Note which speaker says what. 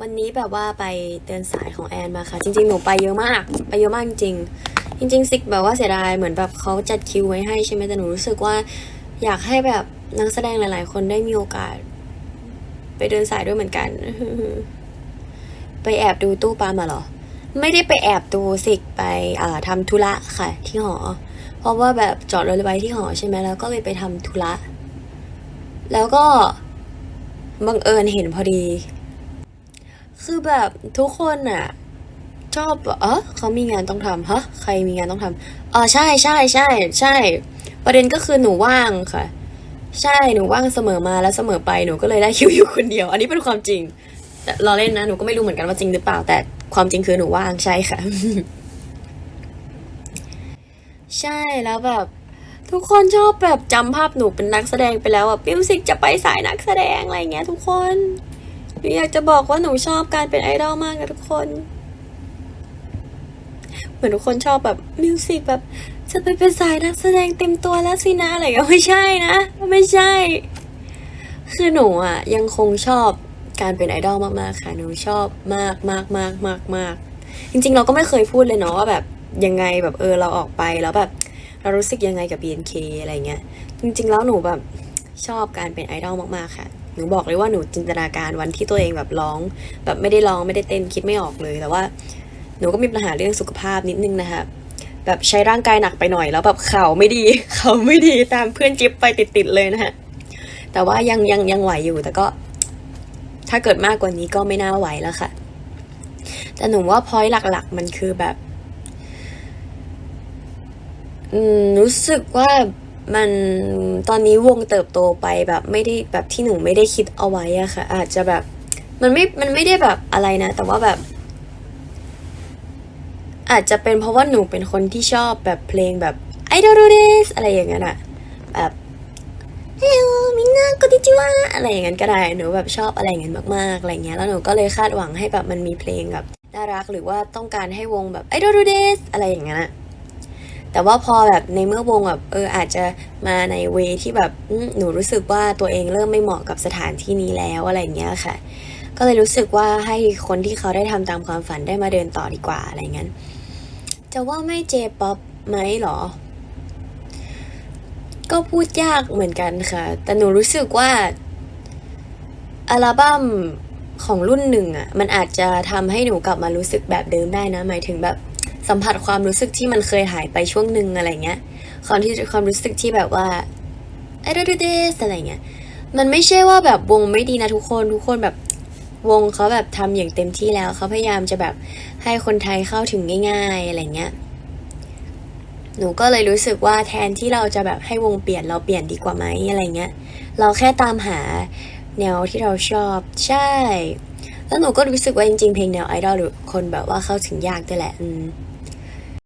Speaker 1: วันนี้แบบว่าไปเดินสายของแอนมาค่ะ จริงๆ หนูไปเยอะมาก ไปเยอะมากจริงจริงๆซิกแบบว่าเสียดายเหมือนแบบเขาจัดคิวไว้ให้ใช่ไหมแต่หนูรู้สึกว่า อยากให้แบบนักแสดงหลาย ๆ คนได้มีโอกาส ไปเดินสายด้วยเหมือนกัน ไปแอบดูตู้ปลามาหรอ ไม่ได้ไปแอบดูสิกไปอ่าทำธุระค่ะ ที่หอ เพราะว่าแบบจอดรถไว้ที่หอใช่ไหมแล้วก็เลยไปทำธุระ แล้วก็บังเอิญเห็นพอดี คือแบบทุกคนอะชอบเออเขามีงานต้องทำฮะใครมีงานต้องทำอ๋อใช่ใช่ใช่ใช่ ประเด็นก็คือหนูว่างค่ะ ใช่หนูว่างเสมอมาแล้วเสมอไปหนูก็เลยได้คิวอยู่คนเดียว อันนี้เป็นความจริงแต่ราเล่นนะหนูก็ไม่รู้เหมือนกันว่าจริงหรือเปล่า แต่ความจริงคือหนูว่างใช่ค่ะ ใช่แล้วแบบทุกคนชอบแบบจำภาพหนูเป็นนักแสดงไปแล้วแบบมิวสิกจะไปสายนักแสดงอะไรเงี้ยทุกคน นูอยากจะบอกว่าหนูชอบการเป็นไอดอลมากนะทุกคน เหมือนทุกคนชอบแบบมิวสิกแบบจะไปเป็นสายนักแสดงเต็มตัวแล้วสินะอะไรก็ไม่ใช่นะ ไม่ใช่ คือหนูอะ ยังคงชอบการเป็นไอดอลมากๆค่ะหนูชอบมากมากมากมากมากจริง ๆ เราก็ไม่เคยพูดเลยเนาะว่าแบบยังไงแบบเออเราออกไปแล้วแบบเรารู้สึกยังไงกับ BNK อะไรเงี้ยจริง ๆ แล้วหนูแบบชอบการเป็นไอดอลมากๆค่ะ หนูบอกเลยว่าหนูจินตนาการวันที่ตัวเองแบบร้อง แบบไม่ได้ร้องไม่ได้เต้นคิดไม่ออกเลย แต่ว่าหนูก็มีปัญหาเรื่องสุขภาพนิดนึงนะคะแบบใช้ร่างกายหนักไปหน่อยแล้วแบบเข่าไม่ดีเข่าไม่ดีตามเพื่อนจิ๊บไปติดๆเลยนะฮะแต่ว่ายังยังยังไหวอยู่แต่ก็ ถ้าเกิดมากกว่านี้ก็ไม่น่าไหวแล้วค่ะ แต่หนูว่าพอยหลักๆ มันคือแบบ อืมรู้สึกว่า มันตอนนี้วงเติบโตไปแบบไม่ได้แบบที่หนูไม่ได้คิดเอาไว้อะค่ะ อาจจะแบบมันไม่ มันไม่ได้แบบอะไรนะ แต่ว่าแบบ อาจจะเป็นเพราะว่าหนูเป็นคนที่ชอบแบบเพลงแบบไอดอลเดสอะไรอย่างเงี้ยอะแบบเฮลมินาโกติจิวะอะไรอย่างนั้นก็ได้ หนูแบบชอบอะไรอย่างนั้นมากๆอะไรเงี้ย แล้วหนูก็เลยคาดหวังให้แบบมันมีเพลงแบบน่ารักหรือว่าต้องการให้วงแบบไอดอลเดสอะไรอย่างเงี้ยอะ แต่ว่าพอแบบในเมื่อวงแบบเอออาจจะมาในเวที่แบบหนูรู้สึกว่าตัวเองเริ่มไม่เหมาะกับสถานที่นี้แล้วอะไรเงี้ยค่ะ ก็เลยรู้สึกว่าให้คนที่เขาได้ทำตามความฝันได้มาเดินต่อดีกว่าอะไรเงี้ยจะว่าไม่เจป๊อปไหมหรอ ก็พูดยากเหมือนกันค่ะ แต่หนูรู้สึกว่าอัลบั้มของรุ่นหนึ่งอะ มันอาจจะทำให้หนูกลับมารู้สึกแบบเดิมได้นะ หมายถึงแบบ สัมผัสความรู้สึกที่มันเคยหายไปช่วงหนึ่งอะไรเงี้ยความที่ความรู้สึกที่แบบว่าไอ้เดเดสอะไรเงี้ยมันไม่ใช่ว่าแบบวงไม่ดีนะทุกคนทุกคนแบบวงเขาแบบทำอย่างเต็มที่แล้วเขาพยายามจะแบบให้คนไทยเข้าถึงง่าย ๆอะไรเงี้ยหนูก็เลยรู้สึกว่าแทนที่เราจะแบบให้วงเปลี่ยนเราเปลี่ยนดีกว่าไหมอะไรเงี้ย เราแค่ตามหาแนวที่เราชอบใช่ แล้วหนูก็รู้สึกว่าจริงๆเพลงแนวไอดอลหรือคนแบบว่าเข้าถึงยากด้วยแหละอืม